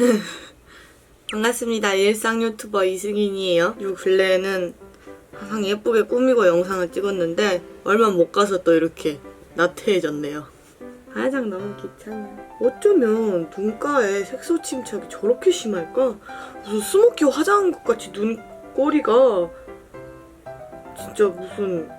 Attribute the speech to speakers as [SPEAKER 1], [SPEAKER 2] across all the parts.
[SPEAKER 1] 반갑습니다. 일상 유튜버 이승인이에요. 요 근래에는 항상 예쁘게 꾸미고 영상을 찍었는데 얼마 못 가서 또 이렇게 나태해졌네요. 화장 너무 귀찮아. 어쩌면 눈가에 색소 침착이 저렇게 심할까? 무슨 스모키 화장한 것 같이 눈꼬리가 진짜 무슨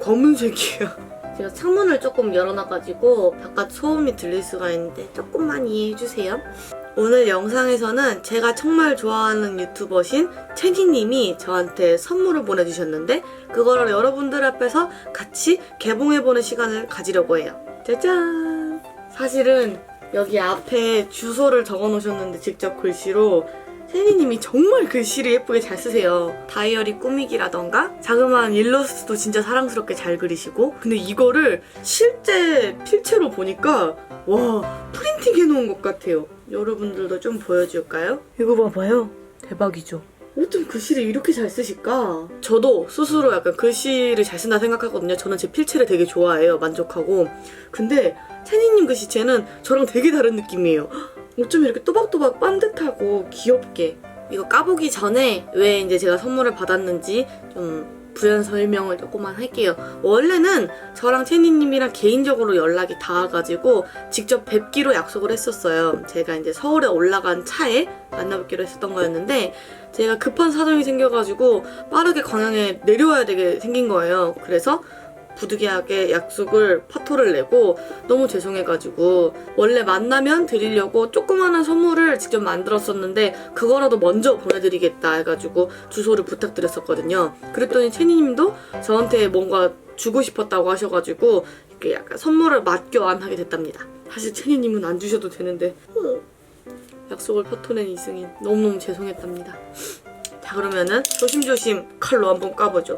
[SPEAKER 1] 검은색이야. 제가 창문을 조금 열어놔가지고 바깥 소음이 들릴 수가 있는데 조금만 이해해주세요. 오늘 영상에서는 제가 정말 좋아하는 유튜버신 채니님이 저한테 선물을 보내주셨는데 그거를 여러분들 앞에서 같이 개봉해보는 시간을 가지려고 해요. 짜잔! 사실은 여기 앞에 주소를 적어놓으셨는데 직접 글씨로 세니님이 정말 글씨를 예쁘게 잘 쓰세요. 다이어리 꾸미기라던가 자그마한 일러스트도 진짜 사랑스럽게 잘 그리시고 근데 이거를 실제 필체로 보니까 와 프린팅 해놓은 것 같아요. 여러분들도 좀 보여줄까요? 이거 봐봐요. 대박이죠. 어쩜 글씨를 이렇게 잘 쓰실까? 저도 스스로 약간 글씨를 잘 쓴다 생각하거든요. 저는 제 필체를 되게 좋아해요. 만족하고. 근데 채니님 글씨체는 저랑 되게 다른 느낌이에요. 어쩜 이렇게 또박또박 반듯하고 귀엽게. 이거 까보기 전에 왜 이제 제가 선물을 받았는지 좀 부연 설명을 조금만 할게요. 원래는 저랑 채니님이랑 개인적으로 연락이 닿아가지고 직접 뵙기로 약속을 했었어요. 제가 이제 서울에 올라간 차에 만나뵙기로 했었던 거였는데 제가 급한 사정이 생겨가지고 빠르게 광양에 내려와야 되게 생긴 거예요. 그래서 부득이하게 약속을 파토를 내고 너무 죄송해가지고 원래 만나면 드리려고 조그마한 선물을 직접 만들었었는데 그거라도 먼저 보내드리겠다 해가지고 주소를 부탁드렸었거든요. 그랬더니 채니님도 저한테 뭔가 주고 싶었다고 하셔가지고 이렇게 약간 선물을 맡겨 안 하게 됐답니다. 사실 채니님은 안 주셔도 되는데 어, 약속을 파토낸 이승인 너무너무 죄송했답니다. 자 그러면은 조심조심 칼로 한번 까보죠.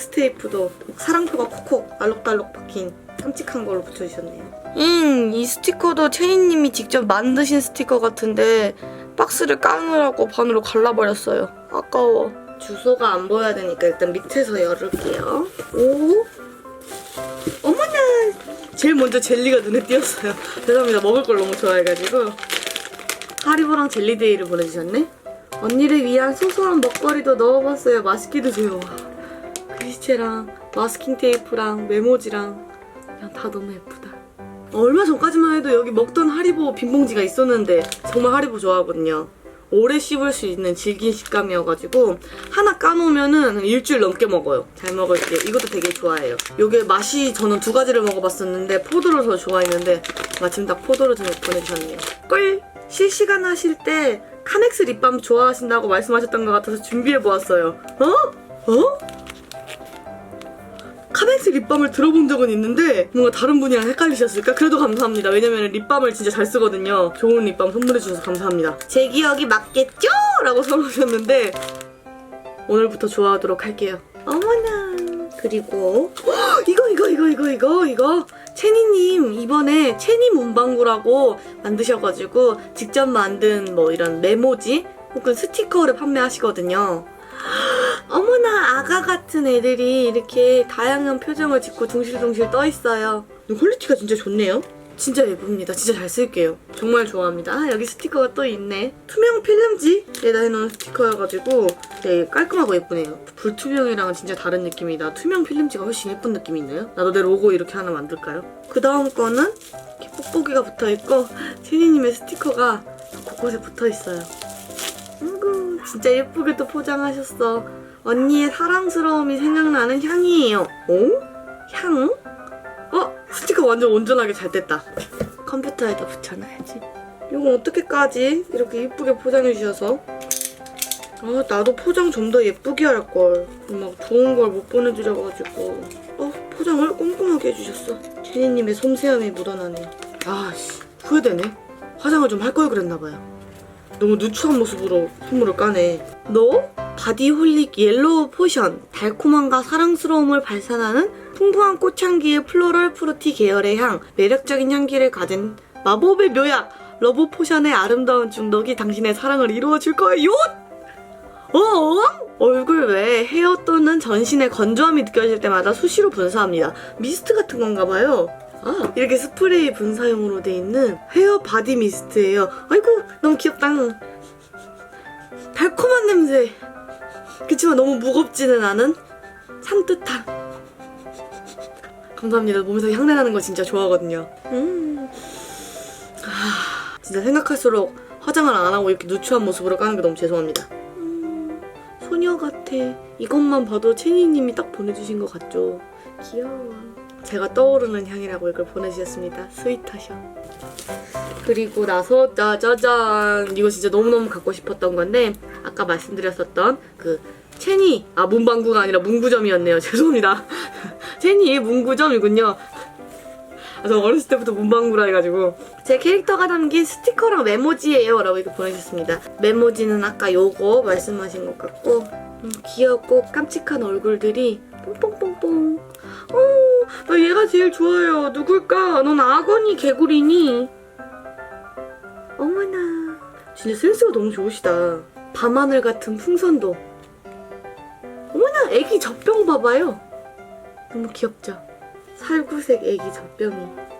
[SPEAKER 1] 박스 테이프도 사랑표가 콕콕 알록달록 박힌 깜찍한 걸로 붙여주셨네요. 음, 이 스티커도 채니님이 직접 만드신 스티커 같은데 박스를 까느라고 반으로 갈라버렸어요. 아까워. 주소가 안 보여야 되니까 일단 밑에서 열을게요. 오, 어머나! 제일 먼저 젤리가 눈에 띄었어요. 죄송합니다. 먹을 걸 너무 좋아해가지고. 하리보랑 젤리데이를 보내주셨네? 언니를 위한 소소한 먹거리도 넣어봤어요. 맛있게 드세요. 와. 글씨체랑 마스킹 테이프랑 메모지랑 그냥 다 너무 예쁘다. 얼마 전까지만 해도 여기 먹던 하리보 빈봉지가 있었는데 정말 하리보 좋아하거든요. 오래 씹을 수 있는 질긴 식감이어가지고 하나 까놓으면은 한 일주일 넘게 먹어요. 잘 먹을게요. 이것도 되게 좋아해요. 이게 맛이 저는 두 가지를 먹어봤었는데 포도를 더 좋아했는데 마침 딱 포도를 좀 보내주셨네요. 꿀! 실시간 하실 때 카넥스 립밤 좋아하신다고 말씀하셨던 것 같아서 준비해보았어요. 어? 어? 카넥스 립밤을 들어본 적은 있는데 뭔가 다른 분이랑 헷갈리셨을까? 그래도 감사합니다. 왜냐면 립밤을 진짜 잘 쓰거든요. 좋은 립밤 선물해주셔서 감사합니다. 제 기억이 맞겠죠? 라고 써놓으셨는데 오늘부터 좋아하도록 할게요. 어머나. 그리고 헉, 이거 이거 이거 이거 이거 이거 채니님 이번에 채니 문방구라고 만드셔가지고 직접 만든 뭐 이런 메모지 혹은 스티커를 판매하시거든요. 어머나 아가 같은 애들이 이렇게 다양한 표정을 짓고 둥실둥실 떠 있어요. 퀄리티가 진짜 좋네요. 진짜 예쁩니다. 진짜 잘 쓸게요. 정말 좋아합니다. 아, 여기 스티커가 또 있네. 투명 필름지에다 해놓은 스티커여가지고 되게 깔끔하고 예쁘네요. 불투명이랑은 진짜 다른 느낌이다. 투명 필름지가 훨씬 예쁜 느낌이 있네요. 나도 내 로고 이렇게 하나 만들까요? 그 다음 거는 이렇게 뽁뽁이가 붙어있고 채니님의 스티커가 곳곳에 붙어있어요. 진짜 예쁘게 또 포장하셨어. 언니의 사랑스러움이 생각나는 향이에요. 어? 향? 어? 스티커 완전 온전하게 잘 뗐다. 컴퓨터에다 붙여놔야지. 이건 어떻게 까지? 이렇게 예쁘게 포장해 주셔서. 아 나도 포장 좀 더 예쁘게 할걸. 막 좋은 걸 못 보내드려가지고. 어 포장을 꼼꼼하게 해주셨어. 제니님의 솜새함이 묻어나네. 아씨 후회되네. 화장을 좀 할 걸 그랬나봐요. 너무 누추한 모습으로 선물을 까네. 너? 바디홀릭 옐로우 포션. 달콤함과 사랑스러움을 발산하는 풍부한 꽃향기의 플로럴 프루티 계열의 향. 매력적인 향기를 가진 마법의 묘약. 러브 포션의 아름다운 중독이 당신의 사랑을 이루어줄 거예요. 어? 얼굴 외 헤어 또는 전신의 건조함이 느껴질 때마다 수시로 분사합니다. 미스트 같은 건가 봐요. 아, 이렇게 스프레이 분사용으로 돼 있는 헤어 바디 미스트예요. 아이고 너무 귀엽다. 달콤한 냄새. 그치만 너무 무겁지는 않은 산뜻한. 감사합니다. 몸에서 향내 나는 거 진짜 좋아하거든요. 음. 아, 진짜 생각할수록 화장을 안 하고 이렇게 누추한 모습으로 까는 게 너무 죄송합니다. 음, 소녀 같아. 이것만 봐도 채니님이 딱 보내주신 것 같죠? 귀여워. 제가 떠오르는 향이라고 이걸 보내주셨습니다. 스윗하셔. 그리고 나서 짜자잔 이거 진짜 너무너무 갖고 싶었던 건데 아까 말씀드렸었던 그 체니 아 문방구가 아니라 문구점이었네요. 죄송합니다. 체니 문구점이군요. 아, 저 어렸을 때부터 문방구라 해가지고 제 캐릭터가 담긴 스티커랑 메모지예요 라고 이렇게 보내주셨습니다 메모지는 아까 요거 말씀하신 것 같고 음, 귀엽고 깜찍한 얼굴들이 뽕뽕뽕뽕 어, 나 얘가 제일 좋아요. 누굴까? 넌 악어니 개구리니? 어머나. 진짜 센스가 너무 좋으시다. 밤하늘 같은 풍선도. 어머나 애기 젖병 봐봐요. 너무 귀엽죠? 살구색 애기 젖병이.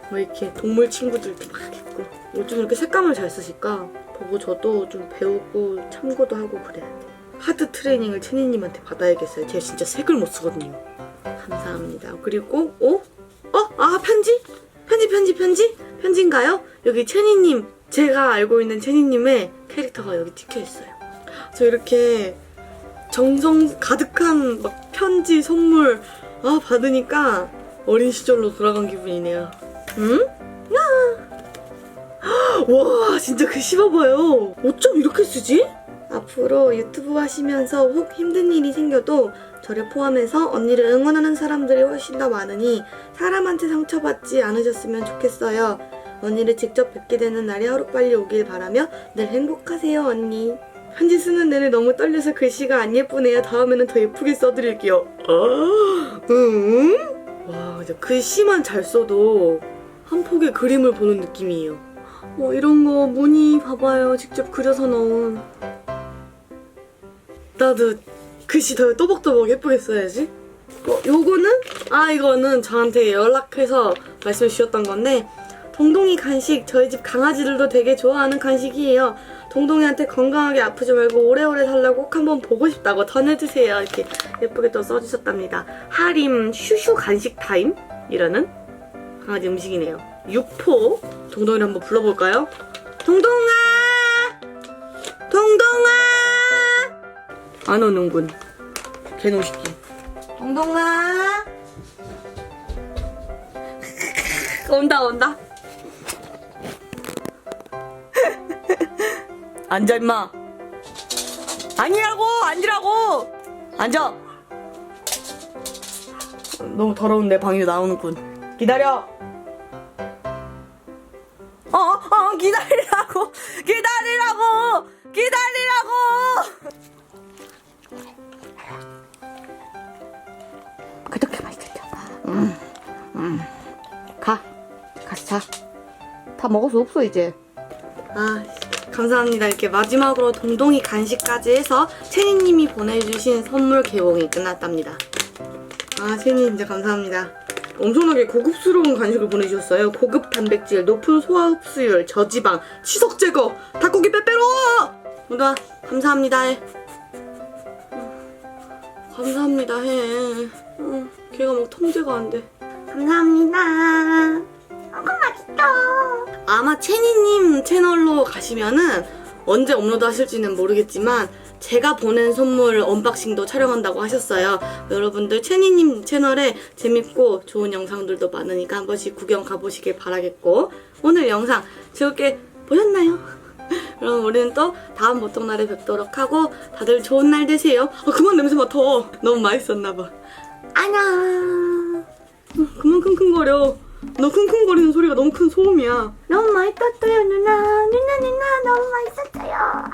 [SPEAKER 1] 뭐 이렇게 동물 친구들도 막 있고. 어쩜 이렇게 색감을 잘 쓰실까? 보고 저도 좀 배우고 참고도 하고 그래야 돼. 하드 트레이닝을 채니님한테 받아야겠어요. 제가 진짜 색을 못 쓰거든요. 감사합니다. 그리고 어? 어? 아 편지? 편지 편지 편지? 편지인가요? 여기 채니님 제가 알고 있는 채니님의 캐릭터가 여기 찍혀있어요 저 이렇게 정성 가득한 막 편지 선물 아 받으니까 어린 시절로 돌아간 기분이네요. 응? 야! 와 진짜 그 씹어봐요. 어쩜 이렇게 쓰지? 앞으로 유튜브 하시면서 혹 힘든 일이 생겨도 저를 포함해서 언니를 응원하는 사람들이 훨씬 더 많으니 사람한테 상처받지 않으셨으면 좋겠어요. 언니를 직접 뵙게 되는 날이 하루빨리 오길 바라며 늘 행복하세요 언니. 편지 쓰는 내내 너무 떨려서 글씨가 안 예쁘네요. 다음에는 더 예쁘게 써드릴게요. 아, 응? 와, 진짜 글씨만 잘 써도 한 폭의 그림을 보는 느낌이에요. 뭐 이런 거 무늬 봐봐요. 직접 그려서 넣은. 나도 글씨 더 또박또박 예쁘게 써야지. 어, 요거는? 아, 이거는 저한테 연락해서 말씀 주셨던 건데, 동동이 간식, 저희 집 강아지들도 되게 좋아하는 간식이에요. 동동이한테 건강하게 아프지 말고 오래오래 살라고 꼭 한번 보고 싶다고 전해주세요. 이렇게 예쁘게 또 써주셨답니다. 하림 슈슈 간식 타임 이라는 강아지 음식이네요. 육포 동동이를 한번 불러볼까요? 동동아! 동동아! 안 오는군. 개노시키. 동동아! 온다 온다. 앉아 임마. 아니라고 앉으라고. 앉아. 너무 더러운데 방에 나오는군. 기다려. 어, 어, 기다리라고, 기다리라고, 기다리라고. 가, 가서 자. 다수 없어 이제. 아, 감사합니다. 이렇게 마지막으로 동동이 간식까지 해서 채니님이 보내주신 선물 개봉이 끝났답니다. 아, 채니 진짜 감사합니다. 엄청나게 고급스러운 간식을 보내주셨어요. 고급 단백질, 높은 소화 흡수율, 저지방, 치석 제거, 닭고기 빼빼로! 모두와 감사합니다 감사합니다 해. 어, 걔가 막 통제가 안 돼. 감사합니다. 너무 맛있다. 아마 채니님 채널로 가시면은 언제 업로드 하실지는 모르겠지만 제가 보낸 선물 언박싱도 촬영한다고 하셨어요. 여러분들 채니님 채널에 재밌고 좋은 영상들도 많으니까 한 번씩 구경 가보시길 바라겠고 오늘 영상 즐겁게 보셨나요? 그럼 우리는 또 다음 보통날에 뵙도록 하고 다들 좋은 날 되세요. 아 그만 냄새 맡아. 너무 맛있었나봐. 안녕. 어, 그만 킁킁거려. 너 킁킁거리는 소리가 너무 큰 소음이야. 너무 맛있었어요, 누나. 누나, 누나, 너무 맛있었어요.